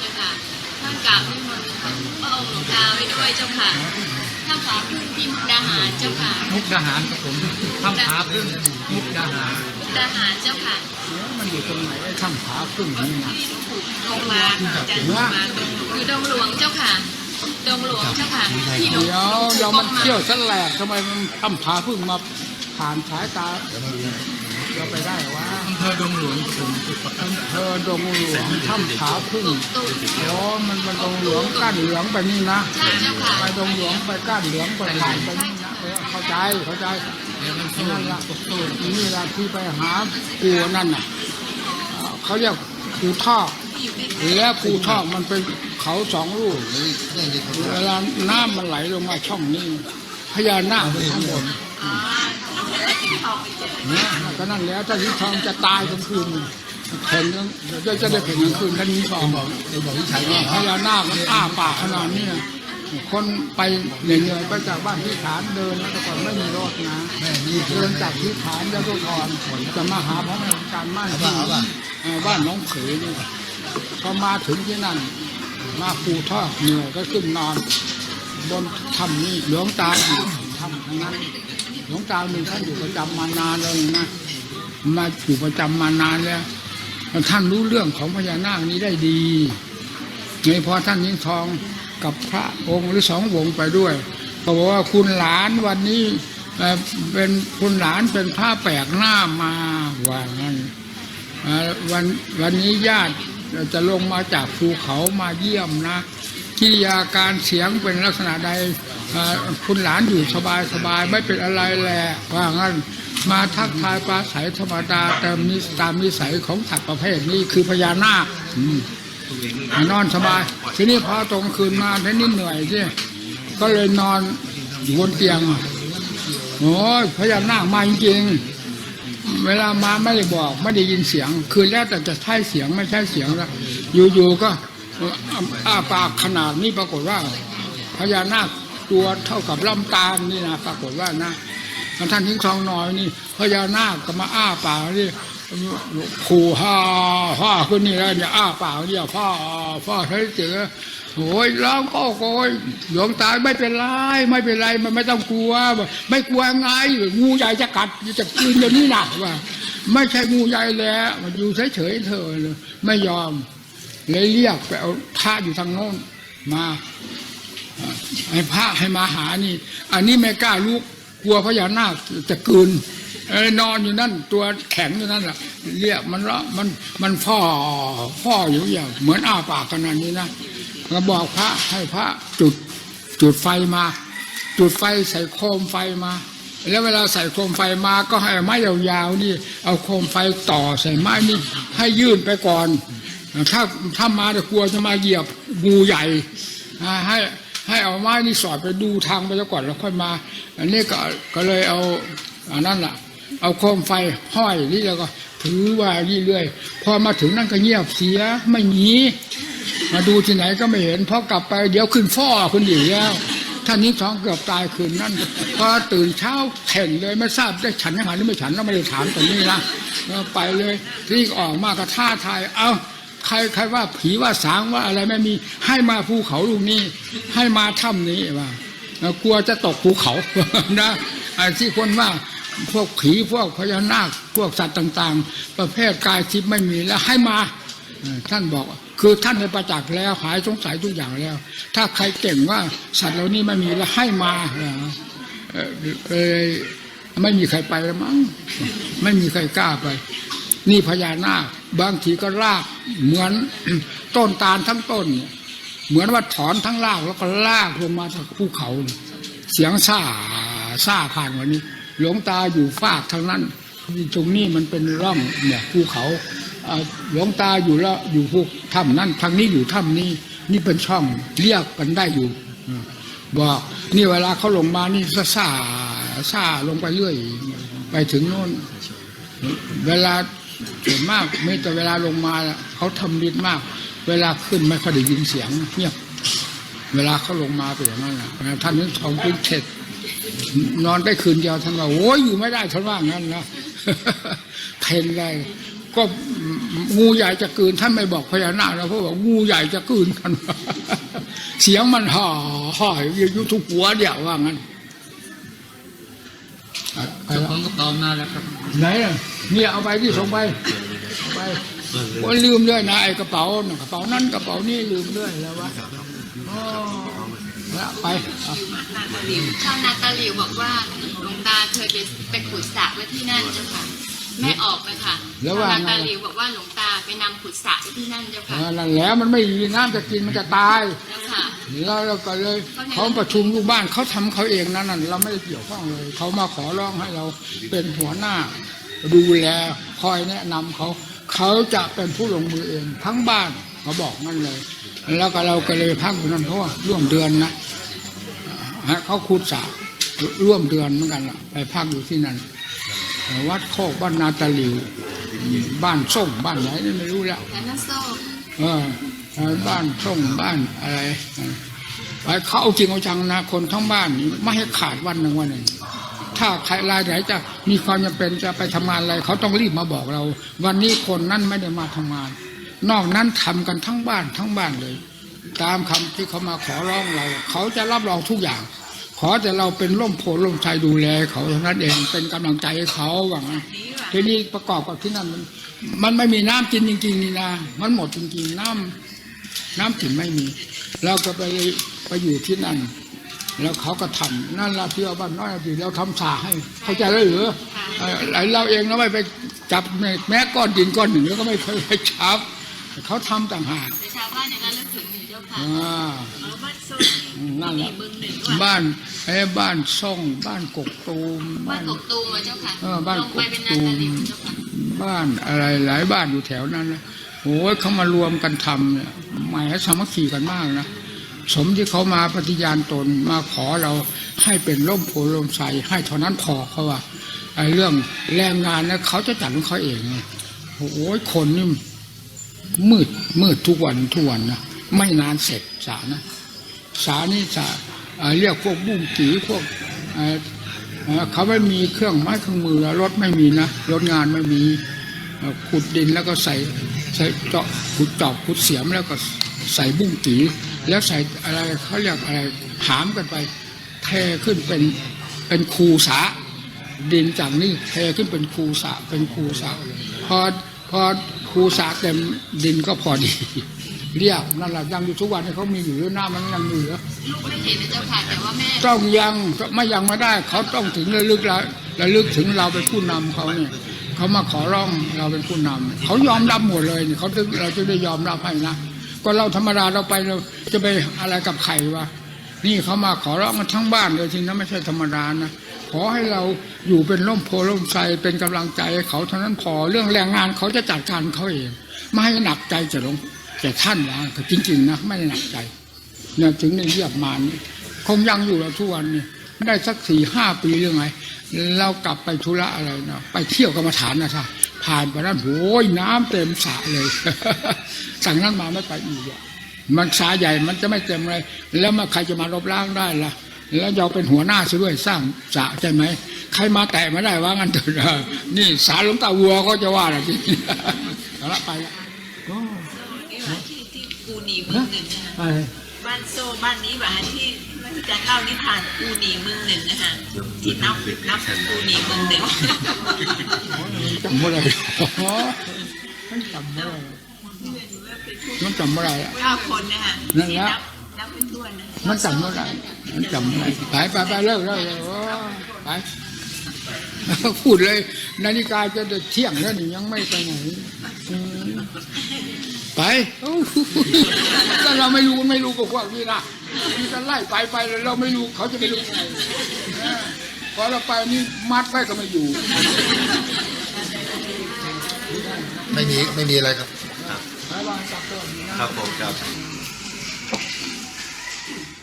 เจ้าค่ะท่านกราบนิมนต์พระองค์หลวงตาไว้ด้วยเจ้าค่ะท่านขาขึ้นที่มุกดาหารเจ้าค่ะมุกดาหารครับผมถ้ำผาพึ่งมุกดาหารมุกดาหารเจ้าค่ะมันอยู่ตรงไหนไอ้ถ้ำผาพึ่งนี่นะที่ถูกลงมาจะมาตรงอยู่ดงหลวงเจ้าค่ะดงหลวงเจ้าค่ะที่หลวงเดี๋ยวเดี๋ยวมันเที่ยวสแลกทำไมมันถ้ำผาพึ่งมาผ่านสายตาเราไปได้วะ อำเภอดงหลวงผมอำเภอดงหลวงถ้ำผาพึ่งโอ้มันมันดงหลวงก้านเหลืองไปนี่นะไปดงหลวงไปก้านเหลืองไปผ่านไปนี่นะเข้าใจเข้าใจนั่นละนี่ละที่ไปหาปูนั่นน่ะเขาเรียกปูท่อแล้วปูท่อมันเป็นเขาสองลูกเวลาน้ำมันไหลลงมาช่องนี้พญานาคข้างบน นี่ยก็นั่นแล้วถ้าลิ้ทองจะตายกลางคืนเห็นก็จะได้เห็นกลางคืนท่านลิ้ทองบอกบอกวิชัยว่าพญานาคมันอ้าปากขนาดนี้คนไปเหนื่อยๆไปจากบ้านที่ฐานเดินแล้วก่อนไม่มีรถนะเดินจากที่ฐานยะโสธรจะมาหาพระแม่การมั่นที่บ้านน้องเขยนี่พอมาถึงที่นั่น มาปูท่อเหนื่อยก็ขึ้นนอน บนถ้ำนี้หลวงตาอยู่ถ้ำทั้งนั้น หลวงตาหนึ่งท่านอยู่ประจำมานานแล้วนะมาอยู่ประจำมานานแล้วท่านรู้เรื่องของพญานาคนี้ได้ดีในพอท่านยิ่งทองกับพระองค์หรือสององค์ไปด้วยเขาบอกว่าคุณหลานวันนี้เป็นคุณหลานเป็นพระแปลกหน้ามาว่างั้นวันวันนี้ญาติจะลงมาจากภูเขามาเยี่ยมนะ กิริยาการเสียงเป็นลักษณะใดคุณหลานอยู่สบายสบายไม่เป็นอะไรแหละว่างั้นมาทักทายปลาใสธรรมดาแต่มีตามนิสัยของสัตว์ประเภทนี้คือพญานาคนอนสบาย ทีนี้พอตรงคืนมาท่านี่เหนื่อยที่ก็เลยนอนอยู่บนเตียงโอ้ยพญานาคมาจริงเวลามาไม่ได้บอกไม่ได้ยินเสียง คือแล้วแต่จะใช่เสียงไม่ใช่เสียงแล้วอยู่ๆก็ อ้าปากขนาดนี้ปรากฏว่าพญานาคตัวเท่ากับลำตาลนี่นะปรากฏว่านะท่านทิ้งทองน้อยนี่พญานาคก็มาอ้าปากนี่ขู่ฮ่าฮ่าขึ้นนี่แล้วเนี่ยอ้าปากเนี่ยพ่อพ่อใช้เจอโอ้ยร้องก็โอยหลวงตาไม่เป็นไรไม่เป็นไรมันไม่ต้องกลัว ไม่กลัวไงงูใหญ่จะกัดจะกินเดี๋ยวนี้นะว่า ไม่ใช่งูใหญ่แล้วมันอยู่เฉยๆเธอเลยไม่ยอม เลยเรียกไปเอาพระอยู่ทางโน้นมาให้พระให้มาหานี่ อันนี้ไม่กล้าลุกกลัวพญานาคจะกลืนอนอนอยู่นั่นตัวแข็งอยู่นั่นแหละเรียกมันละมันมันพ่อพ่ออยู่อย่างเหมือนอ้าปากขนาดนี้นะก็บอกพระให้พระจุดจุดไฟมา จุดไฟใส่โคมไฟมา แล้วเวลาใส่โคมไฟมาก็ให้ไม้ยาวๆนี่ เอาโคมไฟต่อใส่ไม้นี่ให้ยื่นไปก่อน ถ้าถ้ามาจะกลัวจะมาเหยียบงูใหญ่ให้ให้เอาไม้นี่สอดไปดูทางไปซะก่อนแล้วค่อยมา อันนี้ก็ก็เลยเอาอันนั้นแหละเอาโคมไฟห้อยนี่แล้วก็ถือว่านี่เรื่อยพอมาถึงนั่นก็เงียบเสียไม่มีมาดูที่ไหนก็ไม่เห็นพอกลับไปเดี๋ยวขึ้นฟ้อขึ้นอีกแล้วท่านนี้ท้องเกือบตายคืนนั่นพอตื่นเช้าเข่งเลยไม่ทราบได้ฉันอาหารหรือไม่ฉันเราไม่ได้ถามตรงนี้นะไปเลยที่ออกมาก็ท่าทายเอ้า ครใครว่าผีว่าสางว่าอะไรไม่มี ให้มาภูเขาลูกนี้ ให้มาถ้ำนี้ว่ากลัวจะตกภูเขานะไอ้ที่คนว่าพวกผีพวกพญานาคพวกสัตว์ต่าง ๆ ประเภทกายทิพย์ไม่มีแล้วให้มาท่านบอกคือท่านในประจักษ์แล้วหายสงสัยทุกอย่างแล้ว ถ้าใครเก่งว่าสัตว์เหล่านี้ไม่มีแล้วให้มาเออไม่มีใครไปแล้วมั้งไม่มีใครกล้าไป นี่พญานาค บางทีก็รากเหมือนต้นตาลทั้งต้น เหมือนว่าถอนทั้งรากแล้วก็ลากลงมาจากภูเขา เสียงซ่าซ่าผ่านวันนี้ หลวงตาอยู่ฟากทางนั้นตรงนี้มันเป็นร่องเนี่ยภูเขาหลวงตาอยู่แล้วอยู่ภูถ้ำนั้นทางนี้อยู่ถ้ำนี้นี่เป็นช่องเรียกกันได้อยู่บอกนี่เวลาเขาลงมานี่ซาซาซาลงไปเรื่อย ไปถึงโน่น เวลา ส่วนมากไม่แต่เวลาลงมาเขาทำดินมาก เวลาขึ้นไม่ค่อยได้ยินเสียงเงียบเวลาเขาลงมาเป็นอย่างนั้นนะท่านนี้ทองพื้นเท็ดนอนได้คืนเดียวท่านว่าโอ้ยอยู่ไม่ได้ท่านว่างั้นนะเพนเลยก็งูใหญ่จะกืนท่านไม่บอกพญานาคแล้วเพราะว่างูใหญ่จะกืนกันเสียงมันห่อห่ออยู่ทุกหัวเดียวว่างั้นอะไปเจ้าของกระเป๋ามาแล้วครับ ไหนอะเนี่ยเอาไปที่ส่งไปเอาไปโอ้ยลืมด้วยนะไอ้กระเป๋าน่ะกระเป๋านั่นกระเป๋านี่ลืมด้วยแล้ววะอ๋อแล้วไปเอาชาวนาตาหลิวบอกว่าหลวงตาเคยไปไปขุดสระไว้ที่นั่นเจ้าค่ะ ไม่ออกเลยค่ะแล้วชาวว่านาไงตาหลิวบอกว่าหลวงตาไปนำขุดสระไว้ที่นั่นเจ้าเอค่ะอนั่นแหล้วมันไม่มีน้ำจะกินมันจะตาย เจ้าค่ะ แล้วเราก็เลยเขาประชุมลูกบ้านเขาทำเขาเองนั่นน่ะเราไม่ได้เกี่ยวข้องเลย เขามาขอร้องให้เราเป็นหัวหน้า ดูแลคอยแนะนำเขา เขาจะเป็นผู้ลงมือเอง ทั้งบ้านเขาบอกนั่นเลย แล้วก็เราก็เลยพักอยู่นั่นเพราะว่าร่วมเดือนนะฮะเขาคูดสระร่วมเดือนเหมือนกันล่ะไปพักอยู่ที่นั่น วัดโคกบ้านนาตาหลิว บ้านส้มบ้านไหนนี่ไม่รู้แล้วแล้วนั่นโซ่เออเออบ้านช่องบ้านอะไรไปเขาเอาจริงเอาจังนะคนทั้งบ้านนี่ไม่ให้ขาดวันหนึ่งวันหนึ่งถ้าใครรายไหนจะมีความจำเป็นจะไปทำงานอะไร เขาต้องรีบมาบอกเรา วันนี้คนนั้นไม่ได้มาทำงาน นอกนั้นทำกันทั้งบ้านทั้งบ้านเลย ตามคำที่เขามาขอร้องเรา เขาจะรับรองทุกอย่าง ขอแต่เราเป็นร่มโพล่มใจดูแลเขาเท่านั้นเองเป็นกำลังใจให้เขาว่างั้นทีนี้ประกอบกับที่นั่นมันมันไม่มีน้ำกินจริงๆนี่นะมันหมดจริงๆน้ำน้ำกินไม่มี เราก็ไปไปอยู่ที่นั่น แล้วเขาก็ทำนั่นเราที่เอาบ้านน้อยที่เราทำสาให้เข้าใจแล้วหรือเอ่อไอเราเองเราไม่ไปจับแม้ก้อนดินก้อนหนึ่งแล้วก็ไม่เคยไปจับเขาทำต่างหากแต่ชา บ้านอย่างนั้นนึกถึงอยู่เจ้าค่ะอ่าเอาบ้านโซ่นั่นแหละบึงหนึ่งด้วยบ้านไอ้บ้านซ่องบ้านกกตูมบ้าบ้านนกกตูมอะเจ้าค่ะเออบ้านลงไปเป็นนากกตูมตาหลิวเจ้าค่ะบ้านอะไรหลายบ้านอยู่แถวนั้นนะโอ้ยเขามารวมกันทำเนี่ยหมายสามัคคีกันมากนะสมที่เขามาปฏิญาณตนมาขอเราให้เป็นร่มโพล่มใสให้เท่านั้นพอเขาว่าไอ้เรื่องแรงงานนะเขาจะจัดของเขาเองไงโอ้ยคนนี่ มืดมืดทุกวันทุกวันนะไม่นานเสร็จสานะสานี่จะเรียกพวกบุ้งกีพวกเขาไม่มีเครื่องไม้เครื่องมือรถไม่มีนะรถงานไม่มีขุดดินแล้วก็ใส่ใส่เจาะขุดจอบขุดเสียมแล้วก็ใส่บุ้งกีแล้วใส่อะไรเขาเรียกอะไรหามกันไปเทขึ้นเป็นเป็นคูสาดินจากนี่เทขึ้นเป็นคูสาเป็นคูสาพอ พอคูสาเต็มดินก็พอดี เรียกนั่นแหละยังอยู่ทุกวันนี้เขามีอยู่หน้ามันยังเหลือลูกไม่เห็นนะเจ้าค่ะแต่ว่าแม่ต้องยังไม่ยังไม่ได้ เขาต้องถึงระลึกละระลึกถึงเราเป็นผู้นำเขาเนี่ยเขามาขอร้องเราเป็นผู้นำเขายอมรับหมดเลยเนี่ยเขาถึงเราจะได้ยอมรับให้นะก็เราธรรมดาเราไปเราจะไปอะไรกับใครวะนี่เขามาขอร้องกันทั้งบ้านเลยทีนั้นไม่ใช่ธรรมดานะ ขอให้เราอยู่เป็นร่มโพล่มไทรเป็นกำลังใจเขาเท่านั้นพอเรื่องแรงงานเขาจะจัดการเขาเอง ไม่ให้หนักใจจะลงแต่ท่านนะจริงๆนะไม่หนักใจเนี่ยถึงได้เรียบมานี่คงยังอยู่แล้วทุกวันนี่ไม่ได้สักสี่ห้าปีหรือไงเรากลับไปธุระอะไรเนาะไปเที่ยวกรรมฐานนะท่าผ่านไปนั้นโอ้ยน้ำเต็มสระเลยสั่งนั้นมาไม่ไปอีกอะมันสาใหญ่มันจะไม่เต็มเลย แล้วมาใครจะมาลบล้างได้ล่ะ แล้วเราเป็นหัวหน้าซะด้วยสร้างสระใช่ไหมใครมาแตะไม่ได้ว่างั้นเถอะนะนี่สารหลวงตาวัวก็จะว่าอะไรจริงเอาละไปละก็นี่หว่าที่ที่กูหนีเมืองหนึ่งนะคะไปบ้านโซ่บ้านนี้หว่าที่ที่อาจารย์เล่านิทานกูหนีเมืองหนึ่งนะคะที่นับนับกูหนีเมืองหนึ่งจำไม่ได้มันจำไม่ได้มันจำไม่ได้อะเก้าคนนะคะนั่นที่แหละ นับนับเป็นตัวนะมันจำไม่ได้มันจำไม่ได้ไปไปไปเลิกเลิกเลิกโอ้ไปพูดเลย นาฬิกาจะเที่ยงแล้วนี่ยังไม่ไปไหนอืมไปเอ้าก็เราไม่รู้ไม่รู้ก็พวกนี้นะที่จะไล่ไปไปแล้วเราไม่รู้เขาจะไปรู้ไงเออพอเราไปนี่มัดไปก็ไม่อยู่ ไม่มีไม่มีอะไรครับไปวางจับตัวครับผมครับไ